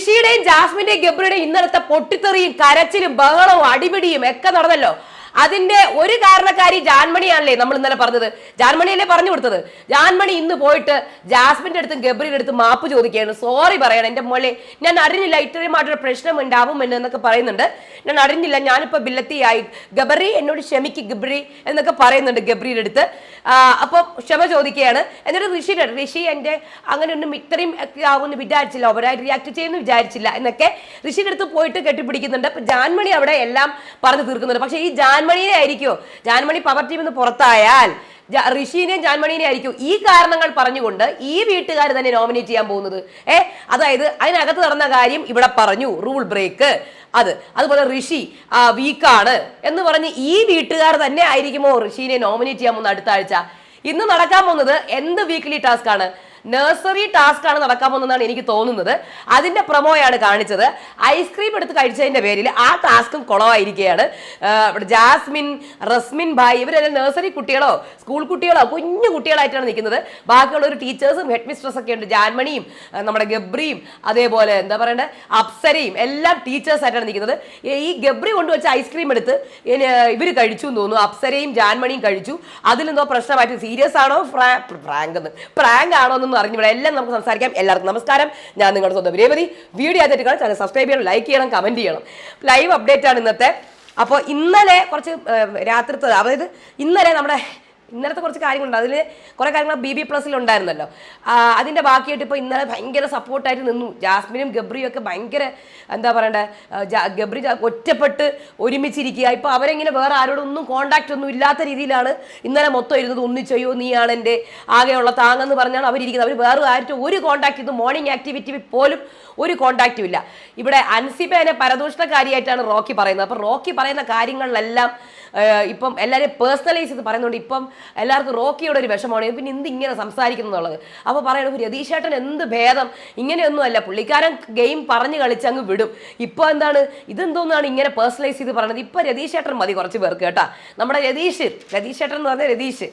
ഋഷിയുടെയും ജാസ്മിന്റെയും ഗബ്രിയുടെയും ഇന്നലത്തെ പൊട്ടിത്തെറിയും കരച്ചിലും ബഹളവും അടിപിടിയും ഒക്കെ നടന്നല്ലോ. അതിന്റെ ഒരു കാരണക്കാരി ജാൻമണിയാണല്ലേ നമ്മൾ ഇന്നലെ പറഞ്ഞത്? ജാൻമണിയല്ലേ പറഞ്ഞു കൊടുത്തത്? ജാൻമണി ഇന്ന് പോയിട്ട് ജാസ്മിന്റെ അടുത്തും ഗബ്രിയുടെ അടുത്തും മാപ്പ് ചോദിക്കുകയാണ്. സോറി പറയണം. എന്റെ മോളെ ഞാൻ അറിഞ്ഞില്ല ഇത്രയുമായിട്ടൊരു പ്രശ്നം ഉണ്ടാവുമെന്ന് എന്നൊക്കെ പറയുന്നുണ്ട്. ഞാൻ അറിഞ്ഞില്ല ഞാനിപ്പോ ബില്ലത്തിയായി ഗബറി എന്നോട് ക്ഷമിക്ക് ഗബ്രി എന്നൊക്കെ പറയുന്നുണ്ട് ഗബ്രിയുടെ അടുത്ത്. അപ്പോൾ ക്ഷമ ചോദിക്കുകയാണ്. എന്നിട്ട് ഋഷിയുടെ ഋഷി എന്റെ അങ്ങനെ ഒന്നും ഇത്രയും ഒക്കെ ആവുമെന്ന് വിചാരിച്ചില്ല. ഓവറായി റിയാക്ട് ചെയ്യുമെന്ന് വിചാരിച്ചില്ല എന്നൊക്കെ ഋഷിയുടെ അടുത്ത് പോയിട്ട് കെട്ടിപ്പിടിക്കുന്നുണ്ട്. അപ്പൊ ജാൻമണി അവിടെ എല്ലാം പറഞ്ഞു തീർക്കുന്നുണ്ട്. പക്ഷേ ഈ ജാൻമണിനെ ആയിരിക്കുമോ ജാൻമണി പവർ ടീമിൽ നിന്ന് പുറത്തായാൽ ഋഷിനെയും ജാൻമണിനെ ആയിരിക്കും ഈ കാരണങ്ങൾ പറഞ്ഞുകൊണ്ട് ഈ വീട്ടുകാർ തന്നെ നോമിനേറ്റ് ചെയ്യാൻ പോകുന്നത്. ഏ അതായത് അതിനകത്ത് നടന്ന കാര്യം ഇവിടെ പറഞ്ഞു റൂൾ ബ്രേക്ക് അത് അതുപോലെ ഋഷി വീക്കാണ് എന്ന് പറഞ്ഞ് ഈ വീട്ടുകാർ തന്നെ ആയിരിക്കുമോ ഋഷീനെ നോമിനേറ്റ് ചെയ്യാൻ പോകുന്ന അടുത്ത ആഴ്ച? ഇന്ന് നടക്കാൻ പോകുന്നത് എന്ത് വീക്കിലി ടാസ്ക് ആണ്? നഴ്സറി ടാസ്ക് ആണ് നടക്കാൻ പോകുന്നതാണ് എനിക്ക് തോന്നുന്നത്. അതിന്റെ പ്രമോയാണ് കാണിച്ചത്. ഐസ്ക്രീം എടുത്ത് കഴിച്ചതിന്റെ പേരിൽ ആ ടാസ്കും കുളമായിരിക്കുകയാണ്. ജാസ്മിൻ റസ്മിൻ ഭായ് ഇവരെല്ലാം നഴ്സറി കുട്ടികളോ സ്കൂൾ കുട്ടികളോ കുഞ്ഞു കുട്ടികളായിട്ടാണ് നിൽക്കുന്നത്. ബാക്കിയുള്ള ഒരു ടീച്ചേഴ്സും ഹെഡ് മിസ്ട്രസ് ഒക്കെ ഉണ്ട്. ജാൻമണിയും നമ്മുടെ ഗബ്രിയും അതേപോലെ എന്താ പറയണ്ടേ അപ്സരയും എല്ലാം ടീച്ചേഴ്സ് ആയിട്ടാണ് നിൽക്കുന്നത്. ഈ ഗബ്രി കൊണ്ടുവച്ച ഐസ്ക്രീം എടുത്ത് ഇവർ കഴിച്ചു എന്ന് തോന്നുന്നു. അപ്സരയും ജാൻമണിയും കഴിച്ചു. അതിലെന്തോ പ്രശ്നമായിട്ട് സീരിയസ് ആണോ? പ്രാങ്ക് എന്ന് പ്രാങ്ക് ആണോ എന്നൊന്നും അറിഞ്ഞിവിടെ എല്ലാം നമുക്ക് സംസാരിക്കാം. എല്ലാവർക്കും നമസ്കാരം. ഞാൻ നിങ്ങളുടെ സ്വന്തം രേവതി. വീഡിയോ ആയിട്ട് ചാനൽ സബ്സ്ക്രൈബ് ചെയ്യണം ലൈക്ക് ചെയ്യണം കമന്റ് ചെയ്യണം. ലൈവ് അപ്ഡേറ്റ് ആണ് ഇന്നത്തെ. അപ്പോൾ ഇന്നലെ കുറച്ച് രാത്രിത്തെ അതായത് ഇന്നലെ നമ്മുടെ ഇന്നലത്തെ കുറച്ച് കാര്യങ്ങളുണ്ട്. അതിൽ കുറേ കാര്യങ്ങൾ ബി ബി ആ, അതിന്റെ ബാക്കിയായിട്ട് ഇപ്പോൾ ഇന്നലെ ഭയങ്കര സപ്പോർട്ടായിട്ട് നിന്നു. ജാസ്മിനും ഗബ്രിയും ഒക്കെ ഭയങ്കര എന്താ പറയണ്ടേ ഗബ്രി ഒറ്റപ്പെട്ട് ഒരുമിച്ചിരിക്കുക. ഇപ്പോൾ അവരെങ്ങനെ വേറെ ആരോടും ഒന്നും കോണ്ടാക്റ്റ് ഒന്നും ഇല്ലാത്ത രീതിയിലാണ് ഇന്നലെ മൊത്തം ഇരുന്നത്. ഒന്നിച്ചയ്യോ നീയാണ് എന്റെ ആകെയുള്ള താങ്ങെന്ന് പറഞ്ഞാണ് അവരിരിക്കുന്നത്. അവർ വേറെ ആയിട്ടും ഒരു കോണ്ടാക്ട് ഇത് മോർണിംഗ് ആക്ടിവിറ്റി പോലും ഒരു കോണ്ടാക്റ്റും ഇല്ല. ഇവിടെ അൻസിബേനെ പരദൂഷണകാരിയായിട്ടാണ് റോക്കി പറയുന്നത്. അപ്പോൾ റോക്കി പറയുന്ന കാര്യങ്ങളിലെല്ലാം ഇപ്പം എല്ലാവരെയും പേഴ്സണലൈസ് ചെയ്ത് പറയുന്നുണ്ട് ഇപ്പം എല്ലാവർക്കും റോക്കിയുടെ ഒരു വിഷമാണ് പിന്നെ എന്ത് ഇങ്ങനെ സംസാരിക്കുന്നു അപ്പോൾ പറയണത് രതീഷേട്ടൻ എന്ത് ഭേദം? ഇങ്ങനെയൊന്നും അല്ല. പുള്ളിക്കാരൻ ഗെയിം പറഞ്ഞു കളിച്ച് അങ്ങ് വിടും. ഇപ്പോൾ എന്താണ്? ഇതെന്തോന്നാണ് ഇങ്ങനെ പേഴ്സണലൈസ് ചെയ്ത് പറയുന്നത് ഇപ്പോൾ രതീഷേട്ടൻ മതി കുറച്ച് പേർക്ക് കേട്ടോ. നമ്മുടെ രതീഷ് രതീഷേട്ടൻ എന്ന് പറഞ്ഞാൽ രതീഷ്.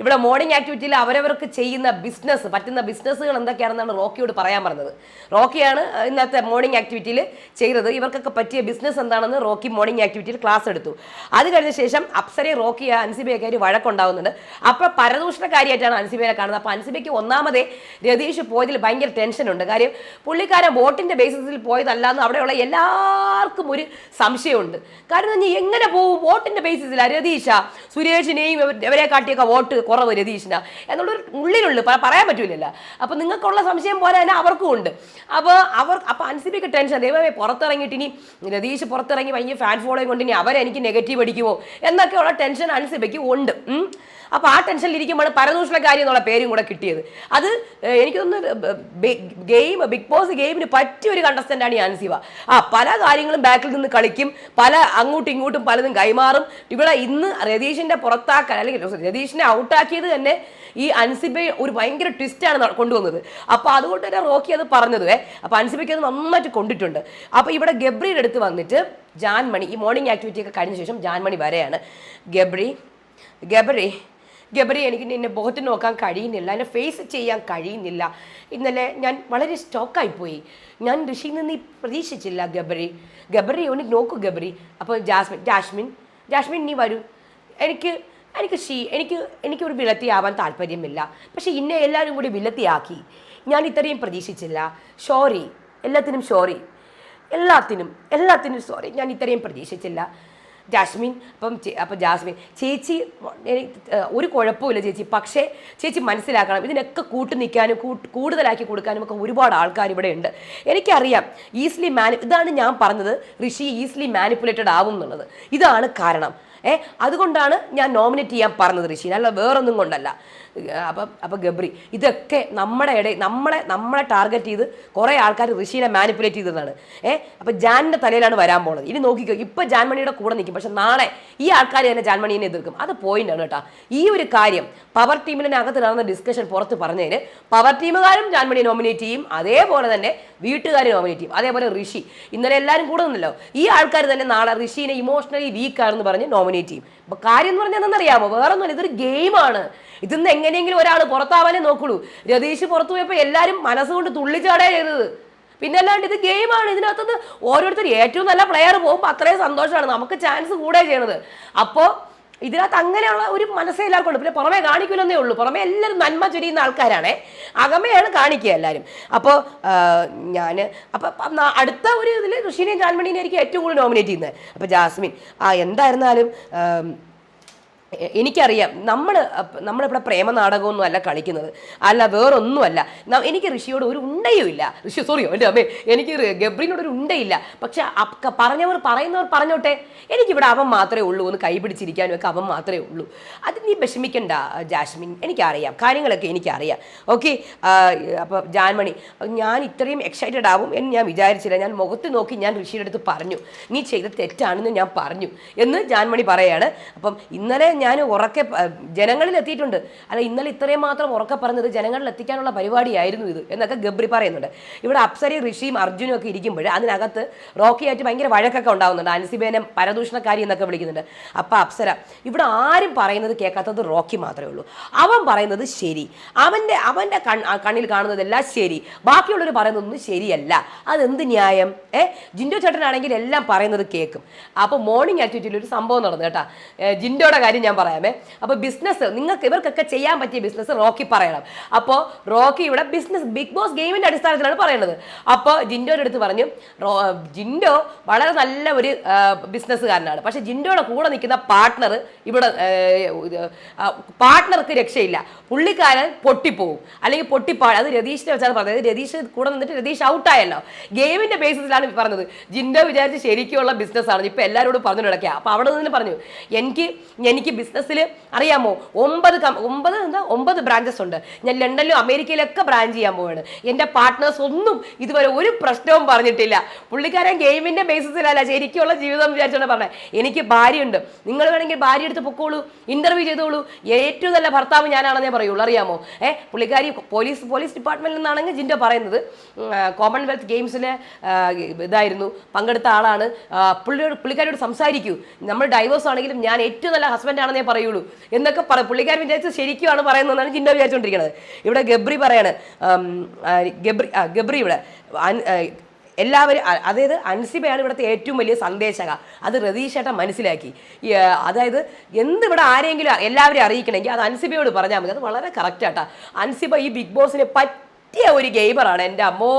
ഇവിടെ മോർണിംഗ് ആക്ടിവിറ്റിയിൽ അവരവർക്ക് ചെയ്യുന്ന ബിസിനസ് പറ്റുന്ന ബിസിനസ്സുകൾ എന്തൊക്കെയാണെന്നാണ് റോക്കിയോട് പറയാൻ പറഞ്ഞത്. റോക്കിയാണ് ഇന്നത്തെ മോർണിംഗ് ആക്ടിവിറ്റിയിൽ ചെയ്തത്. ഇവർക്കൊക്കെ പറ്റിയ ബിസിനസ് എന്താണെന്ന് റോക്കി മോർണിംഗ് ആക്ടിവിറ്റിയിൽ ക്ലാസ് എടുത്തു. അത് കഴിഞ്ഞ ശേഷം അപ്സരയെ റോക്കി അൻസിബയൊക്കെ ഒരു വഴക്കുണ്ടാവുന്നുണ്ട്. അപ്പോൾ പരദൂഷണക്കാരിയായിട്ടാണ് അൻസിബയെ കാണുന്നത്. അപ്പോൾ അൻസിബയ്ക്ക് ഒന്നാമതേ രതീഷ് പോയതിൽ ഭയങ്കര ടെൻഷനുണ്ട്. കാര്യം പുള്ളിക്കാരൻ വോട്ടിന്റെ ബേസിസിൽ പോയതല്ലാന്ന് അവിടെയുള്ള എല്ലാവർക്കും ഒരു സംശയമുണ്ട്. കാരണം എന്ന് എങ്ങനെ പോകും വോട്ടിന്റെ ബേസിസിൽ രതീഷ? സുരേഷിനെയും എവരെ കാട്ടിയൊക്കെ വോട്ട് കുറവ് രതീഷിന? എന്നുള്ളൊരു ഉള്ളിലുള്ളു. പറയാൻ പറ്റൂലല്ലോ. അപ്പൊ നിങ്ങൾക്കുള്ള സംശയം പോലെ തന്നെ അവർക്കും ഉണ്ട്. അപ്പോൾ അവർ അപ്പൊ അൻസിബിക്ക് ടെൻഷൻ. ദൈവമേ പുറത്തിറങ്ങിയിട്ട് ഇനി രതീഷ് പുറത്തിറങ്ങി ഭയങ്കര ഫാൻ ഫോളോയും കൊണ്ട് ഇനി അവരെനിക്ക് നെഗറ്റീവ് അടിക്കുമോ എന്നൊക്കെയുള്ള ടെൻഷൻ അൻസിബയ്ക്ക് ഉണ്ട്. ഉം. അപ്പൊ ആ ടെൻഷനിൽ ഇരിക്കുമ്പോൾ പരദൂഷണക്കാരി എന്നുള്ള പേരും കൂടെ കിട്ടിയത്. അത് എനിക്ക് തോന്നുന്നു ഗെയിം ബിഗ് ബോസ് ഗെയിമിന് പറ്റിയ ഒരു കണ്ടസ്റ്റന്റാണ് ഈ അൻസിവ. ആ പല കാര്യങ്ങളും ബാക്കിൽ നിന്ന് കളിക്കും പല അങ്ങോട്ടും ഇങ്ങോട്ടും പലതും കൈമാറും. ഇവിടെ ഇന്ന് രതീഷിന്റെ പുറത്താക്കാൻ അല്ലെങ്കിൽ രതീഷിനെ ഔട്ടാക്കിയത് തന്നെ ഈ അൻസിബ ഒരു ഭയങ്കര ട്വിസ്റ്റാണ് കൊണ്ടുവന്നത്. അപ്പോൾ അതുകൊണ്ട് തന്നെ റോക്കി അത് പറഞ്ഞത് അപ്പോൾ അൻസിബയ്ക്ക് അത് നന്നായിട്ട് കൊണ്ടിട്ടുണ്ട്. അപ്പോൾ ഇവിടെ ഗബ്രിയുടെ അടുത്ത് വന്നിട്ട് ജാൻമണി ഈ മോർണിംഗ് ആക്ടിവിറ്റി ഒക്കെ കഴിഞ്ഞ ശേഷം ജാൻമണി വരെയാണ്. ഗബ്രി ഗബ്രി ഗബ്രി എനിക്ക് നിന്നെ മുഖത്ത് നോക്കാൻ കഴിയുന്നില്ല. എന്നെ ഫേസ് ചെയ്യാൻ കഴിയുന്നില്ല. ഇന്നലെ ഞാൻ വളരെ സ്റ്റോക്കായി പോയി. ഞാൻ ഋഷിയിൽ നിന്ന് പ്രതീക്ഷിച്ചില്ല ഗബറി ഗബറി ഒന്ന് നോക്കൂ ഗബറി അപ്പോൾ ജാസ്മിൻ ജാസ്മിൻ ജാസ്മിൻ നീ വരൂ. എനിക്ക് എനിക്ക് ഷീ എനിക്ക് എനിക്കൊരു വിലത്തിയാവാൻ താല്പര്യമില്ല. പക്ഷേ ഇന്നെ എല്ലാവരും കൂടി വിലത്തിയാക്കി. ഞാൻ ഇത്രയും പ്രതീക്ഷിച്ചില്ല. സോറി എല്ലാത്തിനും സോറി എല്ലാത്തിനും എല്ലാത്തിനും സോറി ഞാൻ ഇത്രയും പ്രതീക്ഷിച്ചില്ല. ജാസ്മിൻ അപ്പം അപ്പം ജാസ്മിൻ. ചേച്ചി ഒരു കുഴപ്പമില്ല ചേച്ചി. പക്ഷേ ചേച്ചി മനസ്സിലാക്കണം ഇതിനൊക്കെ കൂട്ടു നിൽക്കാനും കൂടുതലാക്കി കൊടുക്കാനും ഒക്കെ ഒരുപാട് ആൾക്കാർ ഇവിടെ ഉണ്ട്. എനിക്കറിയാം ഈസിലി മാനി ഇതാണ് ഞാൻ പറഞ്ഞത് ഋഷി ഈസിലി മാനിപ്പുലേറ്റഡ് ആവും എന്നുള്ളത്. ഇതാണ് കാരണം. ഏ അതുകൊണ്ടാണ് ഞാൻ നോമിനേറ്റ് ചെയ്യാൻ പറഞ്ഞത് ഋഷി. അല്ല വേറൊന്നും കൊണ്ടല്ല. അപ്പം അപ്പം ഗബ്രി ഇതൊക്കെ നമ്മുടെ ഇടയിൽ നമ്മളെ നമ്മളെ ടാർഗറ്റ് ചെയ്ത് കുറേ ആൾക്കാർ ഋഷീനെ മാനിപ്പുലേറ്റ് ചെയ്തതാണ്. ഏ അപ്പം ജാനിന്റെ തലയിലാണ് വരാൻ പോണത്. ഇനി നോക്കിക്കോ ഇപ്പം ജാൻമണിയുടെ കൂടെ നിൽക്കും പക്ഷെ നാളെ ഈ ആൾക്കാർ തന്നെ ജാൻമണിനെ എതിർക്കും. അത് പോയിന്റ് ആണ് കേട്ടോ. ഈ ഒരു കാര്യം പവർ ടീമിനകത്ത് നടന്ന ഡിസ്കഷൻ പുറത്ത് പറഞ്ഞതിന് പവർ ടീമുകാരും ജാൻമണി നോമിനേറ്റ് ചെയ്യും. അതേപോലെ തന്നെ വീട്ടുകാർ നോമിനേറ്റ് ചെയ്യും. അതേപോലെ ഋഷി. ഇന്നലെ എല്ലാവരും കൂടെ നിന്നല്ലോ. ഈ ആൾക്കാർ തന്നെ നാളെ ഋഷീനെ ഇമോഷണലി വീക്കാണെന്ന് പറഞ്ഞ് നോമിനേറ്റ് ചെയ്യും. അപ്പൊ കാര്യം എന്ന് പറഞ്ഞാൽ എന്താണെന്നറിയാമോ? വേറെ ഇതൊരു ഗെയിമാണ് ഇതിന്ന് എങ്ങനെയെങ്കിലും ഒരാൾ പുറത്താവാനേ നോക്കുള്ളൂ. രതീഷ് പുറത്തു പോയപ്പോൾ എല്ലാവരും മനസ്സുകൊണ്ട് തുള്ളിച്ചാടേ ചെയ്തത്. പിന്നെ അല്ലാണ്ട് ഇത് ഗെയിമാണ് ഇതിനകത്തുനിന്ന് ഓരോരുത്തർ ഏറ്റവും നല്ല പ്ലെയർ പോകുമ്പോൾ അത്രയും സന്തോഷമാണ്. നമുക്ക് ചാൻസ് കൂടെ ചെയ്യണത്. അപ്പോൾ ഇതിനകത്ത് അങ്ങനെയുള്ള ഒരു മനസ്സേ എല്ലാവർക്കും ഉണ്ട്. പിന്നെ പുറമേ കാണിക്കില്ലെന്നേ ഉള്ളൂ. പുറമേ എല്ലാവരും നന്മ ചൊരിയുന്ന ആൾക്കാരാണേ. അകമയാണ് കാണിക്കുക എല്ലാവരും. അപ്പോൾ ഞാൻ അപ്പം അടുത്ത ഒരു ഇതിൽ ഋഷിനെയും ജാൻമണിനെയും ആയിരിക്കും ഏറ്റവും കൂടുതൽ നോമിനേറ്റ് ചെയ്യുന്നത്. അപ്പോൾ ജാസ്മിൻ. ആ എന്തായിരുന്നാലും എനിക്കറിയാം നമ്മൾ നമ്മളിവിടെ പ്രേമ നാടകമൊന്നും അല്ല കളിക്കുന്നത്. അല്ല വേറൊന്നുമല്ല. എനിക്ക് ഋഷിയോട് ഒരു ഉണ്ടയും ഇല്ല ഋഷി സോറി എന്റെ അമ്മേ. എനിക്ക് ഗബ്രിനോട് ഒരു ഉണ്ടയില്ല. പക്ഷെ പറഞ്ഞവർ പറയുന്നവർ പറഞ്ഞോട്ടെ. എനിക്കിവിടെ അവൻ മാത്രമേ ഉള്ളൂ ഒന്ന് കൈപിടിച്ചിരിക്കാനും ഒക്കെ അവൻ മാത്രമേ ഉള്ളൂ. അത് നീ വിഷമിക്കണ്ട ജാസ്മിൻ. എനിക്കറിയാം. കാര്യങ്ങളൊക്കെ എനിക്കറിയാം. ഓക്കെ? അപ്പോൾ ജാൻമണി ഞാൻ ഇത്രയും എക്സൈറ്റഡ് ആവും എന്ന് ഞാൻ വിചാരിച്ചില്ല. ഞാൻ മുഖത്ത് നോക്കി ഞാൻ ഋഷിയുടെ അടുത്ത് പറഞ്ഞു. നീ ചെയ്ത തെറ്റാണെന്ന് ഞാൻ പറഞ്ഞു എന്ന് ജാൻമണി പറയാണ്. അപ്പം ഇന്നലെ ഞാൻ ഉറക്കെ ജനങ്ങളിൽ എത്തിയിട്ടുണ്ട്. അല്ല ഇന്നലെ ഇത്രയും മാത്രം ഉറക്കെ പറഞ്ഞത് ജനങ്ങളിൽ എത്തിക്കാനുള്ള പരിപാടിയായിരുന്നു ഇത് എന്നൊക്കെ ഗബ്രി പറയുന്നുണ്ട്. ഇവിടെ അപ്സരി ഋഷിയും അർജുനും ഒക്കെ ഇരിക്കുമ്പോൾ അതിനകത്ത് റോക്കിയായിട്ട് ഭയങ്കര വഴക്കൊക്കെ ഉണ്ടാവുന്നുണ്ട്. അനുസിബേനം പരദൂഷണക്കാരി എന്നൊക്കെ വിളിക്കുന്നുണ്ട്. അപ്പോൾ അപ്സര ഇവിടെ ആരും പറയുന്നത് കേൾക്കാത്തത് റോക്കി മാത്രമേ ഉള്ളൂ. അവൻ പറയുന്നത് ശരി. അവന്റെ അവന്റെ കണ്ണിൽ കാണുന്നതെല്ലാം ശരി. ബാക്കിയുള്ളവർ പറയുന്നതൊന്നും ശരിയല്ല. അതെന്ത് ന്യായം? ഏ ജിൻഡോ ചേട്ടനാണെങ്കിൽ എല്ലാം പറയുന്നത് കേൾക്കും. അപ്പോൾ മോർണിംഗ് ആക്ടിവിറ്റിയിൽ ഒരു സംഭവം നടന്നു കേട്ടാ. ജിൻഡോയുടെ കാര്യം ഞാൻ പറയാമേ. അപ്പോൾ ബിസിനസ് നിങ്ങൾക്ക് ഇവർക്കൊക്കെ ചെയ്യാൻ പറ്റിയ ബിസിനസ് റോക്കി പറയണം. അപ്പോൾ റോക്കി ഇവിടെ ബിസിനസ് ബിഗ് ബോസ് ഗെയിമിന്റെ അടിസ്ഥാനത്തിലാണ് പറയുന്നത് അപ്പോൾ ജിൻഡോയുടെ അടുത്ത് പറഞ്ഞു ജിൻഡോ വളരെ നല്ല ഒരു ബിസിനസ്സുകാരനാണ് പക്ഷേ ജിൻഡോയുടെ കൂടെ നിൽക്കുന്ന പാർട്ട്ണർ ഇവിടെ പാർട്ട്ണർക്ക് രക്ഷയില്ല. പുള്ളിക്കാരൻ പൊട്ടിപ്പോവും. അല്ലെങ്കിൽ പൊട്ടിപ്പാട് അത് രതീഷിനെ വെച്ചാണ് പറഞ്ഞത്. രതീഷ് കൂടെ നിന്നിട്ട് രതീഷ് ഔട്ടായല്ലോ ഗെയിമിന്റെ ബേസിസിലാണ് പറഞ്ഞത്. ജിൻഡോ വിചാരിച്ച് ശരിക്കുള്ള ബിസിനസ്സാണ് ഇപ്പൊ എല്ലാവരോടും പറഞ്ഞു നടക്കുക അപ്പൊ അവിടെ നിന്ന് പറഞ്ഞു എനിക്ക് എനിക്ക് ബിസിനസ്സിൽ അറിയാമോ? ഒമ്പത് ഒമ്പത് എന്താ? ഒമ്പത് ബ്രാഞ്ചസ് ഉണ്ട്. ഞാൻ ലണ്ടനിലും അമേരിക്കയിലൊക്കെ ബ്രാഞ്ച് ചെയ്യാൻ പോവാണ്. എന്റെ പാർട്ട്നേഴ്സ് ഒന്നും ഇതുവരെ ഒരു പ്രശ്നവും പറഞ്ഞിട്ടില്ല. പുള്ളിക്കാരൻ ഗെയിമിന്റെ ബേസിസിലല്ല ശരിക്കുള്ള ജീവിതം വിചാരിച്ചോണ്ട് പറഞ്ഞത് എനിക്ക് ഭാര്യയുണ്ട്. നിങ്ങൾ വേണമെങ്കിൽ ഭാര്യ എടുത്ത് പൊക്കോളൂ. ഇന്റർവ്യൂ ചെയ്തോളൂ. ഏറ്റവും നല്ല ഭർത്താവ് ഞാനാണെന്നേ പറയുള്ളൂ. അറിയാമോ? ഏ പുള്ളിക്കാരി പോലീസ് പോലീസ് ഡിപ്പാർട്ട്മെന്റിൽ നിന്നാണെങ്കിൽ ജിന്റെ പറയുന്നത്. കോമൺവെൽത്ത് ഗെയിംസിലെ ഇതായിരുന്നു. പങ്കെടുത്ത ആളാണ്. പുള്ളിയോട് പുള്ളിക്കാരിയോട് സംസാരിക്കൂ. നമ്മൾ ഡൈവേഴ്സ് ആണെങ്കിലും ഞാൻ ഏറ്റവും നല്ല ഹസ്ബൻഡ് ആണെന്നേ പറയുള്ളൂ. എന്നൊക്കെ പറ പുള്ളിക്കാരൻ വിചാരിച്ചത് ശരിക്കുമാണ് പറയുന്നതെന്നാണ് ചിന്ന വിചാരിച്ചുകൊണ്ടിരിക്കുന്നത് ഇവിടെ ഗബ്രി പറയാണ് ഗബ്രി ആ, ഗബ്രി ഇവിടെ എല്ലാവരും അതായത് അൻസിബയാണ് ഇവിടുത്തെ ഏറ്റവും വലിയ സന്ദേശക. അത് രതീഷേട്ടൻ മനസ്സിലാക്കി. അതായത് എന്ത് ഇവിടെ ആരെങ്കിലും എല്ലാവരും അറിയിക്കണമെങ്കിൽ അത് അൻസിബയോട് പറഞ്ഞാൽ മതി. അത് വളരെ കറക്റ്റ് ആട്ടാ. അൻസിബ ഈ ബിഗ് ബോസിനെ പറ്റിയ ഒരു ഗെയിമറാണ്. എന്റെ അമ്മോ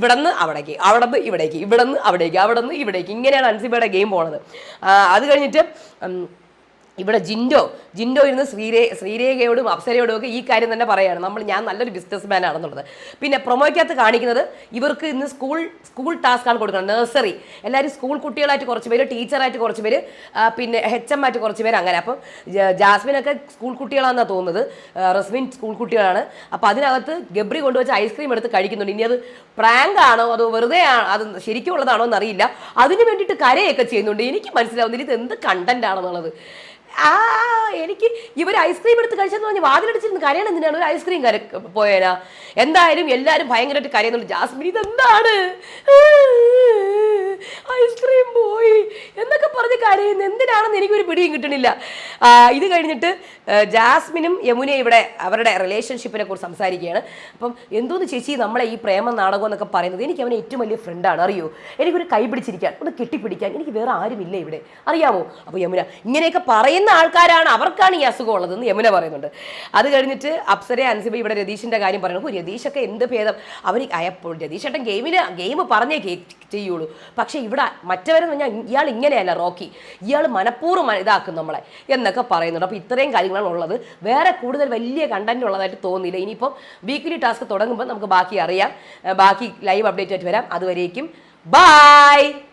ഇവിടെ നിന്ന് അവിടേക്ക് അവിടെ നിന്ന് ഇവിടേക്ക് ഇവിടെ നിന്ന് അവിടേക്ക് അവിടെ നിന്ന് ഇവിടേക്ക്. ഇങ്ങനെയാണ് അൻസിബയുടെ ഗെയിം പോണത്. അത് കഴിഞ്ഞിട്ട് ഇവിടെ ജിൻഡോ ജിൻഡോ ഇരുന്ന് ശ്രീരേ ശ്രീരേഖയോടും അപ്സരയോടും ഒക്കെ ഈ കാര്യം തന്നെ പറയുകയാണ് നമ്മൾ ഞാൻ നല്ലൊരു ബിസിനസ് മാൻ ആണെന്നുള്ളത്. പിന്നെ പ്രൊമോയ്ക്കകത്ത് കാണിക്കുന്നത് ഇവർക്ക് ഇന്ന് സ്കൂൾ സ്കൂൾ ടാസ്ക് ആണ് കൊടുക്കുന്നത്. നഴ്സറി എല്ലാവരും സ്കൂൾ കുട്ടികളായിട്ട് കുറച്ച് പേര് ടീച്ചറായിട്ട് കുറച്ച് പേര് പിന്നെ എച്ച് എം ആയിട്ട് കുറച്ച് പേര് അങ്ങനെ. അപ്പം ജാസ്മിനൊക്കെ സ്കൂൾ കുട്ടികളാണെന്നാണ് തോന്നുന്നത്. റസ്മിൻ സ്കൂൾ കുട്ടികളാണ്. അപ്പം അതിനകത്ത് ഗബ്രി കൊണ്ടുവച്ച് ഐസ്ക്രീം എടുത്ത് കഴിക്കുന്നുണ്ട്. ഇനി അത് പ്രാങ്ക് ആണോ അതോ വെറുതെ ആണോ അത് ശരിക്കും ഉള്ളതാണോ എന്നറിയില്ല. അതിന് വേണ്ടിയിട്ട് കരയൊക്കെ ചെയ്യുന്നുണ്ട്. എനിക്ക് മനസ്സിലാവുന്നില്ല. ഇത് എന്ത് കണ്ടന്റ് ആണെന്നുള്ളത്. ആ എനിക്ക് ഇവർ ഐസ്ക്രീം എടുത്ത് കഴിച്ചെന്ന് പറഞ്ഞ് വാതിലടിച്ചിരുന്ന് കരയണം എന്തിനാണ്? ഒരു ഐസ്ക്രീം കര പോയേനാ. എന്തായാലും എല്ലാവരും ഭയങ്കരമായിട്ട് കരയുന്നുണ്ട്. ജാസ്മിൻ ഇതെന്താണ്? ഐസ്ക്രീം പോയി എന്നൊക്കെ പറഞ്ഞ് കരയുന്നു എന്തിനാണെന്ന് എനിക്കൊരു പിടിയും കിട്ടണില്ല. ഇത് കഴിഞ്ഞിട്ട് ജാസ്മിനും യമുനയും ഇവിടെ അവരുടെ റിലേഷൻഷിപ്പിനെ കുറിച്ച് സംസാരിക്കുകയാണ്. അപ്പം എന്തോന്ന് ചേച്ചി നമ്മളെ ഈ പ്രേമ നാടകം എന്നൊക്കെ പറയുന്നത്? എനിക്ക് അവനെ ഏറ്റവും വലിയ ഫ്രണ്ടാണ് അറിയോ? എനിക്കൊരു കൈ പിടിച്ചിരിക്കാൻ ഒന്ന് കെട്ടിപ്പിടിക്കാൻ എനിക്ക് വേറെ ആരുമില്ല ഇവിടെ. അറിയാമോ അപ്പോൾ യമുന ഇങ്ങനെയൊക്കെ പറയുന്ന ആൾക്കാരാണ് അവർക്കാണ് ഈ അസുഖം ഉള്ളതെന്ന് യമുന പറയുന്നുണ്ട്. അത് കഴിഞ്ഞിട്ട് അപ്സരെ അൻസിബ ഇവിടെ രതീഷിന്റെ കാര്യം പറയുന്നു. രതീഷൊക്കെ എന്ത് ഭേദം? അവർ അയപ്പോൾ രതീഷേട്ടൻ ഗെയിമിൽ ഗെയിം പറഞ്ഞേ ചെയ്യുള്ളൂ. പക്ഷേ ഇവിടെ മറ്റവരെന്ന് പറഞ്ഞാൽ ഇയാൾ ഇങ്ങനെയല്ല റോക്കി. ഇയാൾ മനഃപൂർവം ഇതാക്കും നമ്മളെ എന്നൊക്കെ പറയുന്നുണ്ട്. അപ്പോൾ ഇത്രയും കാര്യങ്ങളാണ് ഉള്ളത്. വേറെ കൂടുതൽ വലിയ കണ്ടന്റ് ഉള്ളതായിട്ട് തോന്നിയില്ല. ഇനിയിപ്പം വീക്ക്ലി ടാസ്ക് തുടങ്ങുമ്പോൾ നമുക്ക് ബാക്കി അറിയാം. ബാക്കി ലൈവ് അപ്ഡേറ്റ് ആയിട്ട് വരാം. അതുവരേക്കും. ബായ്